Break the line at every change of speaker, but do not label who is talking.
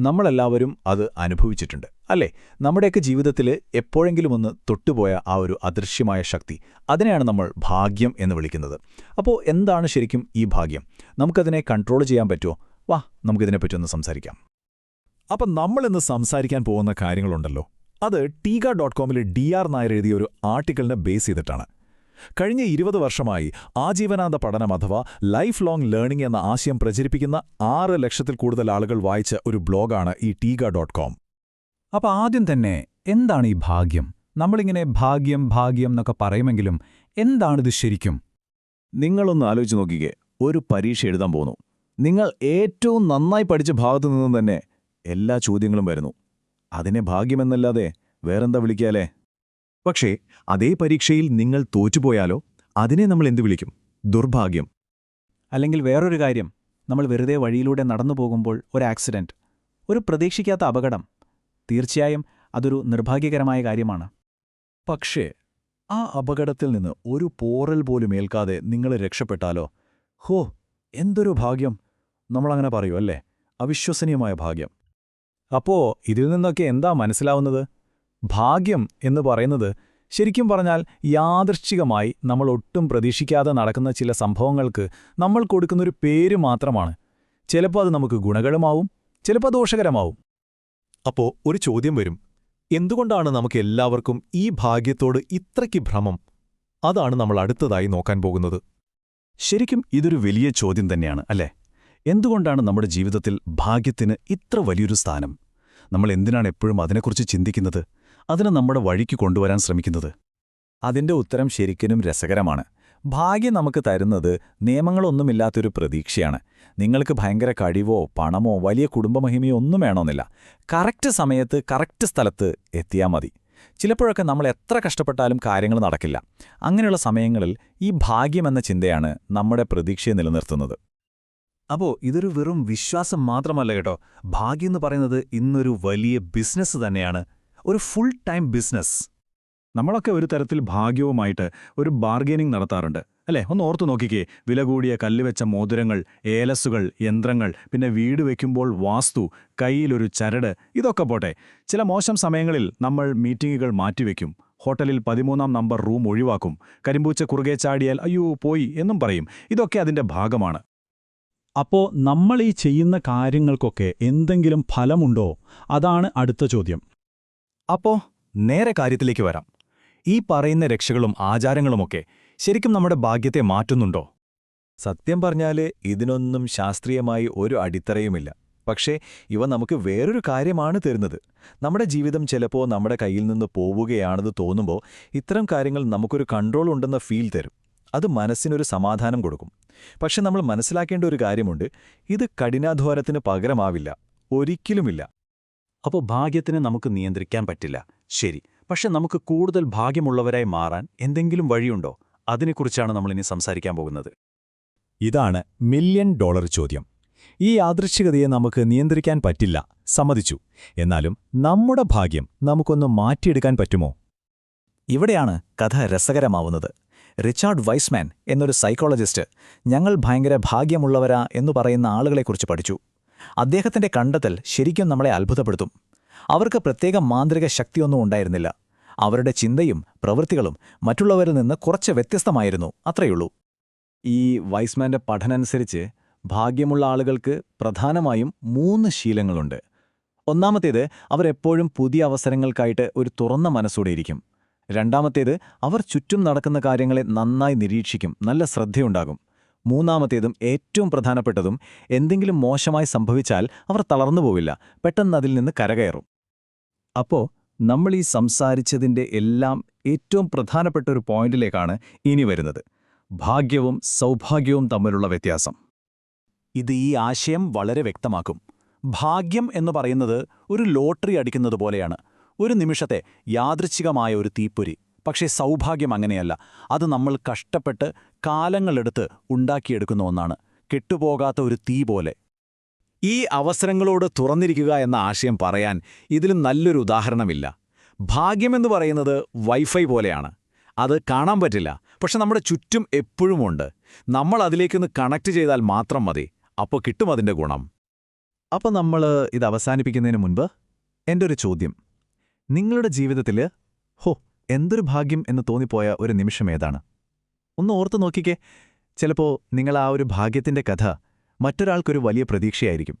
നമ്മളെല്ലാവരും അത് അനുഭവിച്ചിട്ടുണ്ട് അല്ലേ? നമ്മുടെയൊക്കെ ജീവിതത്തിൽ എപ്പോഴെങ്കിലും ഒന്ന് തൊട്ടുപോയ ആ ഒരു അദൃശ്യമായ ശക്തി അതിനെയാണ് നമ്മൾ ഭാഗ്യം എന്ന് വിളിക്കുന്നത്. അപ്പോൾ എന്താണ് ശരിക്കും ഈ ഭാഗ്യം? നമുക്കതിനെ കൺട്രോൾ ചെയ്യാൻ പറ്റുമോ വാ നമുക്കിതിനെപ്പറ്റി ഒന്ന് സംസാരിക്കാം.
അപ്പം നമ്മളിന്ന് സംസാരിക്കാൻ പോകുന്ന കാര്യങ്ങളുണ്ടല്ലോ. അത് ടീക ഡോട്ട് കോമിൽ ഡി ആർ നായർ എഴുതിയ ഒരു ആർട്ടിക്കിളിനെ ബേസ് ചെയ്തിട്ടാണ്. കഴിഞ്ഞ ഇരുപത് വർഷമായി ആജീവനാന്ത പഠനം അഥവാ ലൈഫ് ലോങ് ലേണിംഗ് എന്ന ആശയം പ്രചരിപ്പിക്കുന്ന ആറ് ലക്ഷത്തിൽ കൂടുതൽ ആളുകൾ വായിച്ച ഒരു ബ്ലോഗാണ് ഈ ടീഗ ഡോട്ട് കോം.
അപ്പൊ ആദ്യം തന്നെ എന്താണ് ഈ ഭാഗ്യം? നമ്മളിങ്ങനെ ഭാഗ്യം ഭാഗ്യം എന്നൊക്കെ പറയുമെങ്കിലും എന്താണിത് ശരിക്കും?
നിങ്ങളൊന്ന് ആലോചിച്ച് നോക്കിക്കേ. ഒരു പരീക്ഷ എഴുതാൻ പോന്നു. നിങ്ങൾ ഏറ്റവും നന്നായി പഠിച്ച ഭാഗത്തു നിന്നും തന്നെ എല്ലാ ചോദ്യങ്ങളും വരുന്നു. അതിനെ ഭാഗ്യമെന്നല്ലാതെ വേറെന്താ വിളിക്കാലേ പക്ഷേ അതേ പരീക്ഷയിൽ നിങ്ങൾ തോറ്റുപോയാലോ അതിനെ നമ്മൾ എന്തു വിളിക്കും? ദുർഭാഗ്യം.
അല്ലെങ്കിൽ വേറൊരു കാര്യം നമ്മൾ വെറുതെ വഴിയിലൂടെ നടന്നു പോകുമ്പോൾ ഒരു ആക്സിഡന്റ് ഒരു പ്രതീക്ഷിക്കാത്ത അപകടം തീർച്ചയായും അതൊരു നിർഭാഗ്യകരമായ കാര്യമാണ്.
പക്ഷേ ആ അപകടത്തിൽ നിന്ന് ഒരു പോറൽ പോലും ഏൽക്കാതെ നിങ്ങൾ രക്ഷപ്പെട്ടാലോ? ഹോ എന്തൊരു ഭാഗ്യം! നമ്മളങ്ങനെ പറയൂ അല്ലേ? അവിശ്വസനീയമായ ഭാഗ്യം. അപ്പോ ഇതിൽ നിന്നൊക്കെ എന്താ മനസ്സിലാവുന്നത്? ഭാഗ്യം എന്ന് പറയുന്നത് ശരിക്കും പറഞ്ഞാൽ യാദൃശ്ചികമായി നമ്മൾ ഒട്ടും പ്രതീക്ഷിക്കാതെ നടക്കുന്ന ചില സംഭവങ്ങൾക്ക് നമ്മൾ കൊടുക്കുന്നൊരു പേര് മാത്രമാണ്. ചിലപ്പോൾ അത് നമുക്ക് ഗുണകരമാവും ചിലപ്പോൾ ദോഷകരമാവും.
അപ്പോ ഒരു ചോദ്യം വരും. എന്തുകൊണ്ടാണ് നമുക്ക് എല്ലാവർക്കും ഈ ഭാഗ്യത്തോട് ഇത്രയ്ക്ക് ഭ്രമം? അതാണ് നമ്മൾ അടുത്തതായി നോക്കാൻ പോകുന്നത്.
ശരിക്കും ഇതൊരു വലിയ ചോദ്യം തന്നെയാണ് അല്ലേ? എന്തുകൊണ്ടാണ് നമ്മുടെ ജീവിതത്തിൽ ഭാഗ്യത്തിന് ഇത്ര വലിയൊരു സ്ഥാനം? നമ്മൾ എന്തിനാണ് എപ്പോഴും അതിനെക്കുറിച്ച് ചിന്തിക്കുന്നത്? അതിനെ നമ്മുടെ വഴിക്ക് കൊണ്ടുവരാൻ ശ്രമിക്കുന്നത്? അതിന്റെ ഉത്തരം ശരിക്കും രസകരമാണ്. ഭാഗ്യം നമുക്ക് തരുന്നത് നിയമങ്ങളൊന്നുമില്ലാത്തൊരു പ്രതീക്ഷയാണ്. നിങ്ങൾക്ക് ഭയങ്കര കഴിവോ പണമോ വലിയ കുടുംബമഹിമയോ ഒന്നും വേണമെന്നില്ല. കറക്റ്റ് സമയത്ത് കറക്റ്റ് സ്ഥലത്ത് എത്തിയാൽ മതി. ചിലപ്പോഴൊക്കെ നമ്മൾ എത്ര കഷ്ടപ്പെട്ടാലും കാര്യങ്ങൾ നടക്കില്ല. അങ്ങനെയുള്ള സമയങ്ങളിൽ ഈ ഭാഗ്യമെന്ന ചിന്തയാണ് നമ്മുടെ പ്രതീക്ഷയെ നിലനിർത്തുന്നത്. അപ്പോൾ ഇതൊരു വെറും വിശ്വാസം മാത്രമല്ല കേട്ടോ. ഭാഗ്യം എന്ന് പറയുന്നത് ഇന്നൊരു വലിയ ബിസിനസ് തന്നെയാണ്. ഒരു ഫുൾ ടൈം ബിസിനസ് നമ്മളൊക്കെ ഒരു തരത്തിൽ ഭാഗ്യവുമായിട്ട് ഒരു ബാർഗെയിനിങ് നടത്താറുണ്ട്. അല്ലേ? ഒന്ന് ഓർത്തു നോക്കിക്കേ. വില കൂടിയ കല്ലുവെച്ച മോതിരങ്ങൾ ഏലസുകൾ യന്ത്രങ്ങൾ പിന്നെ വീട് വയ്ക്കുമ്പോൾ വാസ്തു കയ്യിലൊരു ചരട് ഇതൊക്കെ പോട്ടെ. ചില മോശം സമയങ്ങളിൽ നമ്മൾ മീറ്റിങ്ങുകൾ മാറ്റിവെക്കും. ഹോട്ടലിൽ പതിമൂന്നാം നമ്പർ റൂം ഒഴിവാക്കും. കരിമ്പൂച്ച കുറുകെ ചാടിയാൽ അയ്യോ പോയി എന്നും പറയും. ഇതൊക്കെ അതിന്റെ ഭാഗമാണ്.
അപ്പോ നമ്മൾ ഈ ചെയ്യുന്ന കാര്യങ്ങൾക്കൊക്കെ എന്തെങ്കിലും ഫലമുണ്ടോ? അതാണ് അടുത്ത ചോദ്യം.
അപ്പോ നേരെ കാര്യത്തിലേക്ക് വരാം. ഈ പറയുന്ന രക്ഷകളും ആചാരങ്ങളുമൊക്കെ ശരിക്കും നമ്മുടെ ഭാഗ്യത്തെ മാറ്റുന്നുണ്ടോ? സത്യം പറഞ്ഞാൽ ഇതിനൊന്നും ശാസ്ത്രീയമായി ഒരു അടിത്തറയുമില്ല. പക്ഷേ ഇവ നമുക്ക് വേറൊരു കാര്യമാണ് തരുന്നത്. നമ്മുടെ ജീവിതം ചിലപ്പോൾ നമ്മുടെ കയ്യിൽ നിന്ന് പോവുകയാണെന്ന് തോന്നുമ്പോൾ ഇത്തരം കാര്യങ്ങൾ നമുക്കൊരു കൺട്രോൾ ഉണ്ടെന്ന ഫീൽ തരും. അത് മനസ്സിനൊരു സമാധാനം കൊടുക്കും. പക്ഷെ നമ്മൾ മനസ്സിലാക്കേണ്ട ഒരു കാര്യമുണ്ട്. ഇത് കഠിനാധ്വാനത്തിന് പകരമാവില്ല. ഒരിക്കലുമില്ല. അപ്പോൾ ഭാഗ്യത്തിന് നമുക്ക് നിയന്ത്രിക്കാൻ പറ്റില്ല. ശരി. പക്ഷെ നമുക്ക് കൂടുതൽ ഭാഗ്യമുള്ളവരായി മാറാൻ എന്തെങ്കിലും വഴിയുണ്ടോ? അതിനെക്കുറിച്ചാണ് നമ്മളിനി സംസാരിക്കാൻ പോകുന്നത്. ഇതാണ് മില്യൺ ഡോളർ ചോദ്യം. ഈ യാദൃശ്ചികതയെ നമുക്ക് നിയന്ത്രിക്കാൻ പറ്റില്ല. സമ്മതിച്ചു. എന്നാലും നമ്മുടെ ഭാഗ്യം നമുക്കൊന്ന് മാറ്റിയെടുക്കാൻ പറ്റുമോ? ഇവിടെയാണ് കഥ രസകരമാവുന്നത്. റിച്ചാർഡ് വൈസ്മാൻ എന്നൊരു സൈക്കോളജിസ്റ്റ് ഞങ്ങൾ ഭയങ്കര ഭാഗ്യമുള്ളവരാ എന്നു പറയുന്ന ആളുകളെക്കുറിച്ച് പഠിച്ചു. അദ്ദേഹത്തിന്റെ കണ്ടെത്തൽ ശരിക്കും നമ്മളെ അത്ഭുതപ്പെടുത്തും. അവർക്ക് പ്രത്യേക മാന്ത്രിക ശക്തിയൊന്നും ഉണ്ടായിരുന്നില്ല. അവരുടെ ചിന്തയും പ്രവൃത്തികളും മറ്റുള്ളവരിൽ നിന്ന് കുറച്ച് വ്യത്യസ്തമായിരുന്നു അത്രയുള്ളൂ. ഈ വൈസ്മാന്റെ പഠനമനുസരിച്ച് ഭാഗ്യമുള്ള ആളുകൾക്ക് പ്രധാനമായും മൂന്ന് ശീലങ്ങളുണ്ട്. ഒന്നാമത്തേത് അവരെപ്പോഴും പുതിയ അവസരങ്ങൾക്കായിട്ട് ഒരു തുറന്ന മനസ്സോടെ ഇരിക്കും. രണ്ടാമത്തേത് അവർ ചുറ്റും നടക്കുന്ന കാര്യങ്ങളെ നന്നായി നിരീക്ഷിക്കും നല്ല ശ്രദ്ധയുണ്ടാകും. മൂന്നാമത്തേതും ഏറ്റവും പ്രധാനപ്പെട്ടതും എന്തെങ്കിലും മോശമായി സംഭവിച്ചാൽ അവർ തളർന്നു പോവില്ല. പെട്ടെന്ന് അതിൽ നിന്ന് കരകയറും. അപ്പോ നമ്മൾ ഈ സംസാരിച്ചതിന്റെ എല്ലാം ഏറ്റവും പ്രധാനപ്പെട്ട ഒരു പോയിന്റിലേക്കാണ് ഇനി വരുന്നത്. ഭാഗ്യവും സൗഭാഗ്യവും തമ്മിലുള്ള വ്യത്യാസം. ഇത് ഈ ആശയം വളരെ വ്യക്തമാക്കും. ഭാഗ്യം എന്ന് പറയുന്നത് ഒരു ലോട്ടറി അടിക്കുന്നത് പോലെയാണ്. ഒരു നിമിഷത്തെ യാദൃച്ഛികമായ ഒരു തീപ്പൊരി. പക്ഷേ സൗഭാഗ്യം അങ്ങനെയല്ല. അത് നമ്മൾ കഷ്ടപ്പെട്ട് കാലങ്ങളെടുത്ത് ഉണ്ടാക്കിയെടുക്കുന്ന ഒന്നാണ്. കെട്ടുപോകാത്ത ഒരു തീ പോലെ. ഈ അവസരങ്ങളോട് തുറന്നിരിക്കുക എന്ന ആശയം പറയാൻ ഇതിലും നല്ലൊരു ഉദാഹരണമില്ല. ഭാഗ്യമെന്ന് പറയുന്നത് വൈഫൈ പോലെയാണ്. അത് കാണാൻ പറ്റില്ല. പക്ഷെ നമ്മുടെ ചുറ്റും എപ്പോഴുമുണ്ട് നമ്മൾ അതിലേക്കൊന്ന് കണക്ട് ചെയ്താൽ മാത്രം മതി. അപ്പോൾ കിട്ടും അതിന്റെ ഗുണം.
അപ്പോൾ നമ്മൾ ഇത് അവസാനിപ്പിക്കുന്നതിന് മുൻപ് എന്റെ ഒരു ചോദ്യം. നിങ്ങളുടെ ജീവിതത്തിൽ ഹോ എന്തൊരു ഭാഗ്യം എന്ന് തോന്നിപ്പോയ ഒരു നിമിഷമേതാണ് ഒന്ന് ഓർത്തു നോക്കിക്കേ. ചിലപ്പോൾ നിങ്ങൾ ആ ഒരു ഭാഗ്യത്തിന്റെ കഥ മറ്റൊരാൾക്കൊരു വലിയ പ്രതീക്ഷയായിരിക്കും.